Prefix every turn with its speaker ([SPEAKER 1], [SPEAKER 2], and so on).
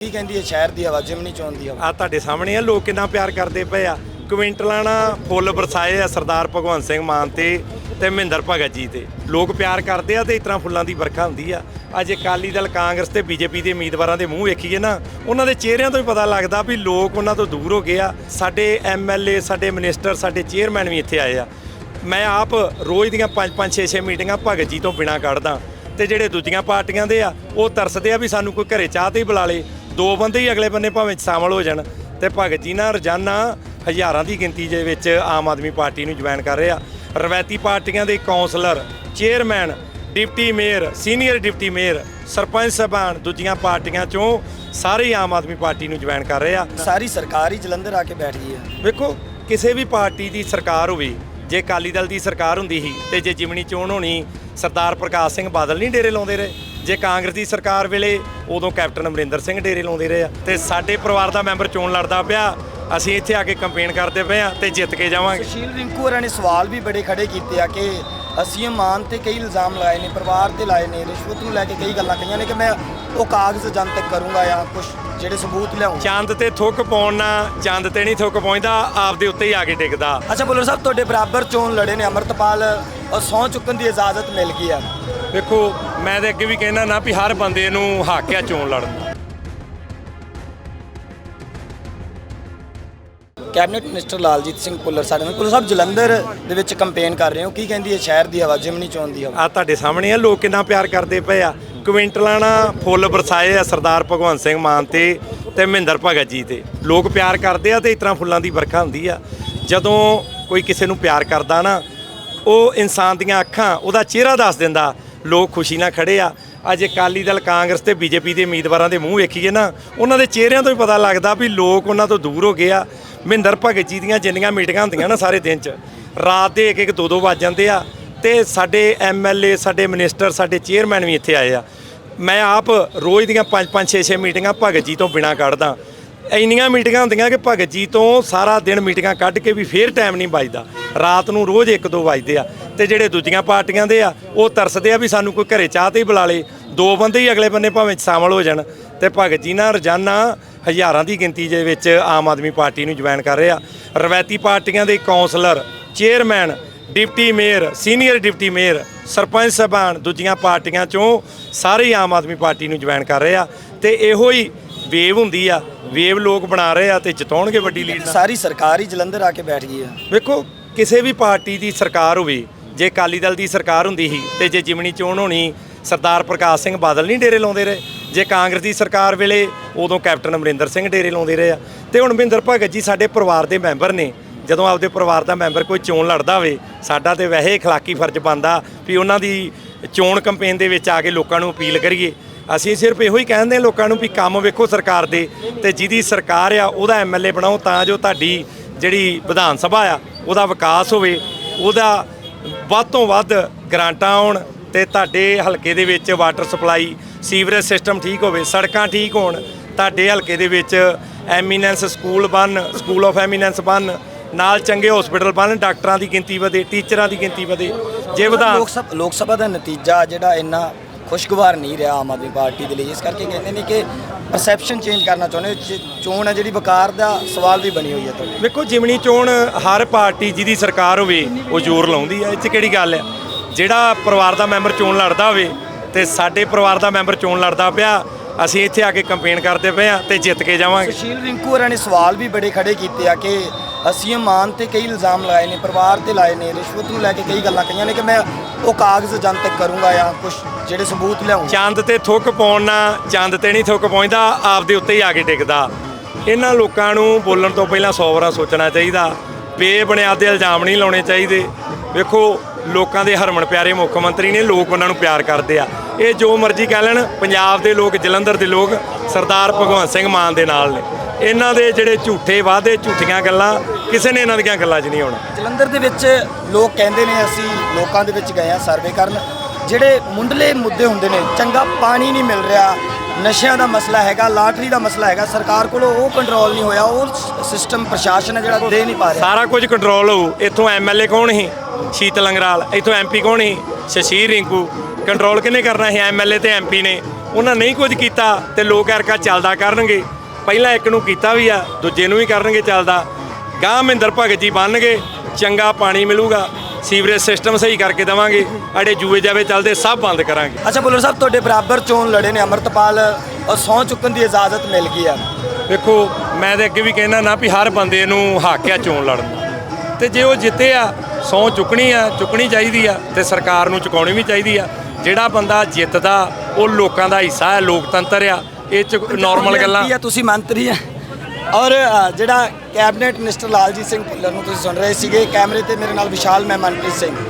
[SPEAKER 1] ਕੀ ਕਹਿੰਦੀ ਹੈ? ਸ਼ਹਿਰ ਦੀ ਹਵਾ, ਜਿਮਨੀ ਚੋਣ ਦੀ ਹਵਾ।
[SPEAKER 2] ਆ ਤੁਹਾਡੇ ਸਾਹਮਣੇ ਆ, ਲੋਕ ਕਿੰਨਾ ਪਿਆਰ ਕਰਦੇ ਪਏ ਆ। ਕੁਇੰਟਲਾਂ ਨਾਲ ਫੁੱਲ ਵਰਸਾਏ ਆ ਸਰਦਾਰ ਭਗਵੰਤ ਸਿੰਘ ਮਾਨ ਤੇ ਤੇ ਮਹਿੰਦਰ ਭਗਤ ਜੀ ਤੇ। ਲੋਕ ਪਿਆਰ ਕਰਦੇ ਆ ਤੇ ਇਸ ਤਰ੍ਹਾਂ ਫੁੱਲਾਂ ਦੀ ਵਰਖਾ ਹੁੰਦੀ ਆ। ਅੱਜ ਅਕਾਲੀ ਦਲ, ਕਾਂਗਰਸ ਤੇ ਬੀਜੇਪੀ ਦੇ ਉਮੀਦਵਾਰਾਂ ਦੇ ਮੂੰਹ ਵੇਖੀਏ ਨਾ, ਉਹਨਾਂ ਦੇ ਚਿਹਰਿਆਂ ਤੋਂ ਹੀ ਪਤਾ ਲੱਗਦਾ ਵੀ ਲੋਕ ਉਹਨਾਂ ਤੋਂ ਦੂਰ ਹੋ ਗਏ ਆ। ਸਾਡੇ ਐਮਐਲਏ ਸਾਡੇ ਮਿਨਿਸਟਰ, ਸਾਡੇ ਚੇਅਰਮੈਨ ਵੀ ਇੱਥੇ ਆਏ ਆ। ਮੈਂ ਆਪ ਰੋਜ਼ ਦੀਆਂ 5 5 6 6 ਮੀਟਿੰਗਾਂ ਭਗਤ ਜੀ ਤੋਂ ਬਿਨਾ ਕੱਢਦਾ। ਤੇ ਜਿਹੜੇ ਦੂਜੀਆਂ ਪਾਰਟੀਆਂ ਦੇ ਆ, ਉਹ ਤਰਸਦੇ ਆ ਵੀ ਸਾਨੂੰ ਕੋਈ ਘਰੇ ਚਾਹ ਤੇ ਹੀ ਬੁਲਾ ਲੇ। ਦੋ ਬੰਦੇ ਹੀ ਅਗਲੇ ਬੰਨੇ ਭਾਵੇਂ ਸ਼ਾਮਲ ਹੋ ਜਾਣ ਤੇ ਭਗਤ ਜੀ ਨਾਲ ਰੋਜ਼ਾਨਾ ਹਜ਼ਾਰਾਂ ਦੀ ਗਿਣਤੀ ਦੇ ਵਿੱਚ ਆਮ ਆਦਮੀ ਪਾਰਟੀ ਨੂੰ ਜੁਆਇਨ ਕਰ ਰਹੇ ਆ। ਰਵਾਇਤੀ ਪਾਰਟੀਆਂ ਦੇ councillor chairman deputy mayor senior deputy mayor sarpanch ਸਾਹਿਬਾਨ ਦੂਜੀਆਂ ਪਾਰਟੀਆਂ ਚੋਂ ਸਾਰੇ ਆਮ ਆਦਮੀ ਪਾਰਟੀ ਨੂੰ ਜੁਆਇਨ ਕਰ ਰਹੇ ਆ।
[SPEAKER 1] ਸਾਰੀ ਸਰਕਾਰ ਹੀ ਜਲੰਧਰ ਆ ਕੇ ਬੈਠ ਗਈ ਹੈ
[SPEAKER 2] ਵੇਖੋ ਕਿਸੇ ਵੀ ਪਾਰਟੀ ਦੀ ਸਰਕਾਰ ਹੋਵੇ ਜੇ ਅਕਾਲੀ ਦਲ ਦੀ ਸਰਕਾਰ ਹੁੰਦੀ ਸੀ ਤੇ ਜੇ ਜਿਮਣੀ ਚੋਣ ਹੋਣੀ ਸਰਦਾਰ ਪ੍ਰਕਾਸ਼ ਸਿੰਘ ਬਾਦਲ ਨਹੀਂ ਡੇਰੇ ਲਾਉਂਦੇ ਰਹੇ। ਜੇ ਕਾਂਗਰਸ ਦੀ ਸਰਕਾਰ ਵੇਲੇ ਉਦੋਂ ਕੈਪਟਨ ਅਮਰਿੰਦਰ ਸਿੰਘ ਡੇਰੇ ਲਾਉਂਦੇ ਰਹੇ ਆ ਤੇ ਸਾਡੇ ਪਰਿਵਾਰ ਦਾ ਮੈਂਬਰ ਚੋਣ ਲੜਦਾ ਪਿਆ ਅਸੀਂ ਇੱਥੇ ਆ ਕੇ ਕੰਪੇਨ ਕਰਦੇ ਪਏ ਆ ਤੇ ਜਿੱਤ ਕੇ ਜਾਵਾਂਗੇ।
[SPEAKER 1] ਸੁਸ਼ੀਲ ਰਿੰਕੂ ਹੋਰਾਂ ਨੇ ਸਵਾਲ ਵੀ ਬੜੇ ਖੜੇ ਕੀਤੇ ਆ ਕਿ ਅਸੀਂ ਮਾਨ ਤੇ ਕਈ ਇਲਜ਼ਾਮ ਲਾਏ ਨੇ ਪਰਿਵਾਰ ਤੇ ਲਾਏ ਨੇ ਰਿਸ਼ਵਤ ਨੂੰ ਲੈ ਕੇ ਕਈ ਗੱਲਾਂ ਕਹੀਆਂ ਨੇ ਕਿ ਮੈਂ ਉਹ ਕਾਗਜ਼ ਜਨਤਕ ਕਰੂੰਗਾ ਜਾਂ ਕੁਝ ਜਿਹੜੇ ਸਬੂਤ ਲਿਆਉਂ
[SPEAKER 2] ਚੰਦ ਤੇ ਥੁੱਕ ਪਾਉਣ ਨਾਲ ਚੰਦ ਤੇ ਨਹੀਂ ਥੁੱਕ ਪਹੁੰਚਦਾ ਆਪਦੇ ਉੱਤੇ ਹੀ ਆ ਕੇ ਟਿਕਦਾ
[SPEAKER 1] ਅੱਛਾ ਬੁੱਲਰ ਸਾਹਿਬ ਤੁਹਾਡੇ ਬਰਾਬਰ ਚੋਣ ਲੜੇ ਨੇ ਅਮਰਤਪਾਲ ਸਹੁੰ ਚੁੱਕਣ ਦੀ ਇਜਾਜ਼ਤ ਮਿਲ ਗਈ ਆ।
[SPEAKER 2] ਵੇਖੋ ਮੈਂ ਤੇ ਅੱਗੇ ਵੀ ਕਹਿਣਾ ਨਾ ਵੀ ਹਰ ਬੰਦੇ ਨੂੰ ਹੱਕ ਆ ਚੋਣ ਲੜਨ ਦਾ।
[SPEAKER 1] ਕੈਬਨਿਟ ਮਿਨਿਸਟਰ ਲਾਲਜੀਤ ਸਿੰਘ ਭੁੱਲਰ ਸਾਡੇ ਨਾਲ। ਭੁੱਲਰ ਸਾਹਿਬ ਜਲੰਧਰ ਦੇ ਵਿੱਚ ਕੰਪੇਨ ਕਰ ਰਹੇ ਹੋ। ਕੀ ਕਹਿੰਦੀ ਹੈ? ਸ਼ਹਿਰ ਦੀ ਹਵਾ ਜਿਮਨੀ ਚੋਣ ਦੀ ਹਵਾ।
[SPEAKER 2] ਆ ਤੁਹਾਡੇ ਸਾਹਮਣੇ ਆ ਲੋਕ ਕਿੰਨਾ ਪਿਆਰ ਕਰਦੇ ਪਏ ਆ। ਕੁਇੰਟਲਾਂ ਨਾਲ ਫੁੱਲ ਵਰਸਾਏ ਆ ਸਰਦਾਰ ਭਗਵੰਤ ਸਿੰਘ ਮਾਨ ਤੇ ਤੇ ਮਹਿੰਦਰ ਭਗਤ ਜੀ ਤੇ। ਲੋਕ ਪਿਆਰ ਕਰਦੇ ਆ ਤੇ ਇਸ ਤਰ੍ਹਾਂ ਫੁੱਲਾਂ ਦੀ ਵਰਖਾ ਹੁੰਦੀ ਆ। ਜਦੋਂ ਕੋਈ ਕਿਸੇ ਨੂੰ ਪਿਆਰ ਕਰਦਾ ਨਾ ਉਹ ਇਨਸਾਨ ਦੀਆਂ ਅੱਖਾਂ ਉਹਦਾ ਚਿਹਰਾ ਦੱਸ ਦਿੰਦਾ ਲੋਕ ਖੁਸ਼ੀ ਨਾਲ ਖੜੇ ਆ। ਅੱਜ ਅਕਾਲੀ ਦਲ ਕਾਂਗਰਸ ਤੇ ਬੀਜੇਪੀ ਦੇ ਉਮੀਦਵਾਰਾਂ ਦੇ ਮੂੰਹ ਵੇਖੀਏ ਨਾ, ਉਹਨਾਂ ਦੇ ਚਿਹਰਿਆਂ ਤੋਂ ਹੀ ਪਤਾ ਲੱਗਦਾ ਵੀ ਲੋਕ ਉਹਨਾਂ ਤੋਂ ਦੂਰ ਹੋ ਗਏ ਆ। ਮਹਿੰਦਰ ਭਗਤ ਜੀ ਦੀਆਂ ਜਿੰਨੀਆਂ ਮੀਟਿੰਗਾਂ ਹੁੰਦੀਆਂ ਨਾ ਸਾਰੇ ਦਿਨ 'ਚ, ਰਾਤ ਦੇ ਇੱਕ ਇੱਕ ਦੋ ਦੋ ਵੱਜ ਜਾਂਦੇ ਆ ਤੇ ਸਾਡੇ ਐਮਐਲਏ ਸਾਡੇ ਮਿਨਿਸਟਰ, ਸਾਡੇ ਚੇਅਰਮੈਨ ਵੀ ਇੱਥੇ ਆਏ ਆ। ਮੈਂ ਆਪ ਰੋਜ਼ ਦੀਆਂ 5 5 6 6 ਮੀਟਿੰਗਾਂ ਭਗਤ ਜੀ ਤੋਂ ਬਿਨਾ ਕੱਢਦਾ। ਇੰਨੀਆਂ ਮੀਟਿੰਗਾਂ ਹੁੰਦੀਆਂ ਕਿ ਭਗਤ ਜੀ ਤੋਂ ਸਾਰਾ ਦਿਨ ਮੀਟਿੰਗਾਂ ਕੱਢ ਕੇ ਵੀ ਫੇਰ ਟਾਈਮ ਨਹੀਂ ਬਚਦਾ। ਰਾਤ ਨੂੰ ਰੋਜ਼ 1-2 ਵੱਜਦੇ ਆ ਤੇ ਜਿਹੜੇ ਦੂਜੀਆਂ ਪਾਰਟੀਆਂ ਦੇ ਆ ਉਹ ਤਰਸਦੇ ਆ ਵੀ ਸਾਨੂੰ ਕੋਈ ਘਰੇ ਚਾਹ ਤੇ ਹੀ ਬੁਲਾ ਲੇ। ਦੋ ਬੰਦੇ ਹੀ ਅਗਲੇ ਬੰਨੇ ਭਾਵੇਂ ਸ਼ਾਮਲ ਹੋ ਜਾਣ। ਤੇ ਭਗਤ ਜੀ ਨਾਲ ਰੋਜ਼ਾਨਾ ਹਜ਼ਾਰਾਂ ਦੀ ਗਿਣਤੀ ਦੇ ਵਿੱਚ ਆਮ ਆਦਮੀ ਪਾਰਟੀ ਨੂੰ ਜੁਆਇਨ ਕਰ ਰਹੇ ਆ। ਰਵਾਇਤੀ ਪਾਰਟੀਆਂ ਦੇ councillor chairman deputy mayor senior deputy mayor sarpanch ਸਾਹਿਬਾਨ ਦੂਜੀਆਂ ਪਾਰਟੀਆਂ ਚੋਂ ਸਾਰੇ ਆਮ ਆਦਮੀ ਪਾਰਟੀ ਨੂੰ ਜੁਆਇਨ ਕਰ ਰਹੇ ਆ। ਤੇ ਇਹੋ ਹੀ ਵੇਵ ਹੁੰਦੀ ਆ ਵੇਵ ਲੋਕ ਬਣਾ ਰਹੇ ਆ ਤੇ ਜਿਤਾਉਣਗੇ ਵੱਡੀ ਲੀਡ
[SPEAKER 1] ਸਾਰੀ ਸਰਕਾਰ ਹੀ ਜਲੰਧਰ ਆ ਕੇ ਬੈਠ ਗਈ ਹੈ
[SPEAKER 2] ਵੇਖੋ ਕਿਸੇ ਵੀ ਪਾਰਟੀ ਦੀ ਸਰਕਾਰ ਹੋਵੇ ਜੇ ਅਕਾਲੀ ਦਲ ਦੀ ਸਰਕਾਰ ਹੁੰਦੀ ਸੀ ਤੇ ਜੇ ਜਿਮਣੀ ਚੋਣ ਹੋਣੀ ਸਰਦਾਰ ਪ੍ਰਕਾਸ਼ ਸਿੰਘ ਬਾਦਲ ਨਹੀਂ ਡੇਰੇ ਲਾਉਂਦੇ ਰਹੇ ਜੇ ਕਾਂਗਰਸ ਦੀ ਸਰਕਾਰ ਵੇਲੇ ਉਦੋਂ ਕੈਪਟਨ ਅਮਰਿੰਦਰ ਸਿੰਘ ਡੇਰੇ ਲਾਉਂਦੇ ਰਹੇ ਆ ਤੇ ਹੁਣ ਮਹਿੰਦਰ ਭਗਤ ਜੀ ਸਾਡੇ ਪਰਿਵਾਰ ਦੇ ਮੈਂਬਰ ਨੇ ਜਦੋਂ ਆਪਦੇ ਪਰਿਵਾਰ ਦਾ ਮੈਂਬਰ ਕੋਈ ਚੋਣ ਲੜਦਾ ਹੋਵੇ ਸਾਡਾ ਤੇ ਵੈਸੇ اخلاقی ਫਰਜ਼ ਬਣਦਾ ਵੀ ਉਹਨਾਂ ਦੀ ਚੋਣ ਕੈਂਪੇਨ ਦੇ ਵਿੱਚ ਆ ਕੇ ਲੋਕਾਂ ਨੂੰ ਅਪੀਲ ਕਰੀਏ ਅਸੀਂ ਸਿਰਫ ਇਹੋ ਹੀ ਕਹਿੰਦੇ ਹਾਂ ਲੋਕਾਂ ਨੂੰ ਵੀ ਕੰਮ ਵੇਖੋ ਸਰਕਾਰ ਦੇ ਤੇ ਜਿਹਦੀ ਸਰਕਾਰ ਆ ਉਹਦਾ ਐਮਐਲਏ ਬਣਾਓ ਤਾਂ ਜੋ ਤੁਹਾਡੀ ਜਿਹੜੀ ਵਿਧਾਨ ਸਭਾ ਆ ਉਹਦਾ ਵਿਕਾਸ ਹੋਵੇ ਉਹਦਾ ਵੱਧ ਤੋਂ ਵੱਧ ਗ੍ਰਾਂਟਾਂ ਆਉਣ ਤੇ ਤੁਹਾਡੇ ਹਲਕੇ ਦੇ ਵਿੱਚ ਵਾਟਰ ਸਪਲਾਈ ਸੀਵਰੇਜ ਸਿਸਟਮ ਠੀਕ ਹੋਵੇ ਸੜਕਾਂ ਠੀਕ ਹੋਣ ਤੁਹਾਡੇ ਹਲਕੇ ਦੇ ਵਿੱਚ ਐਮੀਨੈਂਸ ਸਕੂਲ ਬਣ ਸਕੂਲ ਆਫ ਐਮੀਨੈਂਸ ਬਣ ਨਾਲ ਚੰਗੇ ਹਸਪੀਟਲ ਬਣ ਡਾਕਟਰਾਂ ਦੀ ਗਿਣਤੀ ਵਧੇ ਟੀਚਰਾਂ ਦੀ ਗਿਣਤੀ ਵਧੇ ਜੇ ਵਿਧਾਨ
[SPEAKER 1] ਲੋਕ ਸਭ ਲੋਕ ਸਭਾ ਦਾ ਨਤੀਜਾ ਜਿਹੜਾ ਇੰਨਾ ਖੁਸ਼ਗਵਾਰ ਨਹੀਂ ਰਿਹਾ ਆਮ ਆਦਮੀ ਪਾਰਟੀ ਦੇ ਲਈ। ਇਸ ਕਰਕੇ ਕਹਿੰਦੇ ਨੇ ਕਿ ਪਰਸੈਪਸ਼ਨ ਚੇਂਜ ਕਰਨਾ ਚਾਹੁੰਦੇ ਹੋ। ਚ- ਚੋਣ ਹੈ ਜਿਹੜੀ ਵਕਾਰ ਦਾ ਸਵਾਲ ਵੀ ਬਣੀ ਹੋਈ ਹੈ ਤੁਹਾਡੀ।
[SPEAKER 2] ਵੇਖੋ ਜਿਮਣੀ ਚੋਣ ਹਰ ਪਾਰਟੀ ਜਿਹਦੀ ਸਰਕਾਰ ਹੋਵੇ ਉਹ ਜ਼ੋਰ ਲਾਉਂਦੀ ਹੈ। ਇਹ 'ਚ ਕਿਹੜੀ ਗੱਲ ਹੈ? ਜਿਹੜਾ ਪਰਿਵਾਰ ਦਾ ਮੈਂਬਰ ਚੋਣ ਲੜਦਾ ਹੋਵੇ ਤੇ ਸਾਡੇ ਪਰਿਵਾਰ ਦਾ ਮੈਂਬਰ ਚੋਣ ਲੜਦਾ ਪਿਆ ਅਸੀਂ ਇੱਥੇ ਆ ਕੇ ਕੰਪੇਨ ਕਰਦੇ ਪਏ ਆ ਤੇ ਜਿੱਤ ਕੇ ਜਾਵਾਂਗੇ।
[SPEAKER 1] ਸੁਸ਼ੀਲ ਰਿੰਕੂ ਹੋਰਾਂ ਨੇ ਸਵਾਲ ਵੀ ਬੜੇ ਖੜੇ ਕੀਤੇ ਆ ਕਿ ਅਸੀਂ ਮਾਨ ਤੇ ਕਈ ਇਲਜ਼ਾਮ ਲਾਏ ਨੇ ਪਰਿਵਾਰ ਤੇ ਲਾਏ ਨੇ ਰਿਸ਼ਵਤ ਨੂੰ ਲੈ ਕੇ ਕਈ ਗੱਲਾਂ ਕਹੀਆਂ ਨੇ ਕਿ ਮੈਂ ਉਹ ਕਾਗਜ਼ ਜਨਤਕ ਕਰੂੰਗਾ ਜਾਂ ਕੁਝ ਜਿਹੜੇ ਸਬੂਤ ਲਿਆਉਂ
[SPEAKER 2] ਚੰਦ ਤੇ ਥੁੱਕ ਪਾਉਣ ਨਾਲ ਚੰਦ ਤੇ ਨਹੀਂ ਥੁੱਕ ਪਹੁੰਚਦਾ ਆਪਦੇ ਉੱਤੇ ਹੀ ਆ ਕੇ ਟਿਕਦਾ ਇਹਨਾਂ ਲੋਕਾਂ ਨੂੰ ਬੋਲਣ ਤੋਂ ਪਹਿਲਾਂ 100 ਵਾਰਾਂ ਸੋਚਣਾ ਚਾਹੀਦਾ। ਬੇਬੁਨਿਆਦ ਦੇ ਇਲਜ਼ਾਮ ਨਹੀਂ ਲਾਉਣੇ ਚਾਹੀਦੇ। ਵੇਖੋ, ਲੋਕਾਂ ਦੇ ਹਰਮਨ ਪਿਆਰੇ ਮੁੱਖ ਮੰਤਰੀ ਨੇ, ਲੋਕ ਉਹਨਾਂ ਨੂੰ ਪਿਆਰ ਕਰਦੇ ਆ। ਇਹ ਜੋ ਮਰਜ਼ੀ ਕਹਿ ਲੈਣ, ਪੰਜਾਬ ਦੇ ਲੋਕ, ਜਲੰਧਰ ਦੇ ਲੋਕ, ਸਰਦਾਰ ਭਗਵੰਤ ਸਿੰਘ ਮਾਨ ਦੇ ਨਾਲ ਨੇ। ਇਹਨਾਂ ਦੇ ਜਿਹੜੇ ਝੂਠੇ ਵਾਅਦੇ, ਝੂਠੀਆਂ ਗੱਲਾਂ ਕਿਸੇ ਨੇ ਇਹਨਾਂ ਦੀਆਂ ਗੱਲਾਂ 'ਚ ਨਹੀਂ ਆਉਣਾ।
[SPEAKER 1] ਜਲੰਧਰ ਦੇ ਵਿੱਚ ਲੋਕ ਕਹਿੰਦੇ ਨੇ ਅਸੀਂ ਲੋਕਾਂ ਦੇ ਵਿੱਚ ਗਏ ਆ ਸਰਵੇ ਕਰਨ। ਜਿਹੜੇ ਮੁੰਡਲੇ ਮੁੱਦੇ ਹੁੰਦੇ ਨੇ ਚੰਗਾ ਪਾਣੀ ਨਹੀਂ ਮਿਲ ਰਿਹਾ ਨਸ਼ਿਆਂ ਦਾ ਮਸਲਾ ਹੈਗਾ ਲਾਟਰੀ ਦਾ ਮਸਲਾ ਹੈਗਾ ਸਰਕਾਰ ਕੋਲੋਂ ਉਹ ਕੰਟਰੋਲ ਨਹੀਂ ਹੋਇਆ ਉਹ ਸਿਸਟਮ ਪ੍ਰਸ਼ਾਸਨ ਹੈ ਜਿਹੜਾ ਦੇ ਨਹੀਂ ਪਾ ਰਿਹਾ।
[SPEAKER 2] ਸਾਰਾ ਕੁਝ ਕੰਟਰੋਲ ਹੋਊ। ਇੱਥੋਂ ਐਮਐਲਏ ਕੌਣ ਸੀ? ਸ਼ੀਤਲ ਅੰਗਰਾਲ। ਇੱਥੋਂ ਐਮਪੀ ਕੌਣ ਸੀ? ਸ਼ਸ਼ੀਰ ਰਿੰਕੂ। ਕੰਟਰੋਲ ਕਿਹਨੇ ਕਰਨਾ ਸੀ? ਐਮਐਲਏ ਤੇ ਐਮਪੀ ਨੇ। ਉਹਨਾਂ ਨਹੀਂ ਕੁਝ ਕੀਤਾ ਤੇ ਲੋਕ ਐਰਕਾ ਚੱਲਦਾ ਕਰਨਗੇ। ਪਹਿਲਾਂ ਇੱਕ ਨੂੰ ਕੀਤਾ ਵੀ ਆ ਦੂਜੇ ਨੂੰ ਵੀ ਕਰਨਗੇ ਚੱਲਦਾ। ਗਾਂ ਮਹਿੰਦਰ ਭਗਤ ਜੀ ਬਣਨਗੇ ਚੰਗਾ ਪਾਣੀ ਮਿਲੂਗਾ ਸੀਵਰੇਜ ਸਿਸਟਮ ਸਹੀ ਕਰਕੇ ਦੇਵਾਂਗੇ ਅੜੇ ਜੂਏ ਜਾਵੇ ਚੱਲਦੇ ਸਭ ਬੰਦ ਕਰਾਂਗੇ।
[SPEAKER 1] ਅੱਛਾ ਬੁੱਲਰ ਸਾਹਿਬ ਤੁਹਾਡੇ ਬਰਾਬਰ ਚੋਣ ਲੜੇ ਨੇ ਅਮਰਤਪਾਲ ਔਰ ਸਹੁੰ ਚੁੱਕਣ ਦੀ ਇਜਾਜ਼ਤ ਮਿਲ ਗਈ ਆ।
[SPEAKER 2] ਵੇਖੋ ਮੈਂ ਤੇ ਅੱਗੇ ਵੀ ਕਹਿਣਾ ਨਾ ਵੀ ਹਰ ਬੰਦੇ ਨੂੰ ਹੱਕ ਆ ਚੋਣ ਲੜਨ ਤੇ ਜੇ ਉਹ ਜਿੱਤੇ ਆ ਸੌ ਚੁੱਕਣੀ ਆ ਚੁੱਕਣੀ ਚਾਹੀਦੀ ਆ ਤੇ ਸਰਕਾਰ ਨੂੰ ਚੁਕਾਉਣੀ ਵੀ ਚਾਹੀਦੀ ਆ। ਜਿਹੜਾ ਬੰਦਾ ਜਿੱਤਦਾ ਉਹ ਲੋਕਾਂ ਦਾ ਹਿੱਸਾ ਹੈ ਲੋਕਤੰਤਰ ਆ। ਇਹ ਚ ਨਾਰਮਲ ਗੱਲਾਂ
[SPEAKER 1] ਤੁਸੀਂ ਮੰਤਰੀ ਆ। ਔਰ ਜਿਹੜਾ ਕੈਬਨਿਟ ਮਿਨਿਸਟਰ ਲਾਲਜੀਤ ਸਿੰਘ ਭੁੱਲਰ ਨੂੰ ਤੁਸੀਂ ਸੁਣ ਰਹੇ ਸੀਗੇ, ਕੈਮਰੇ ਤੇ ਮੇਰੇ ਨਾਲ ਵਿਸ਼ਾਲ ਮੈਂ ਮਨਪ੍ਰੀਤ ਸਿੰਘ।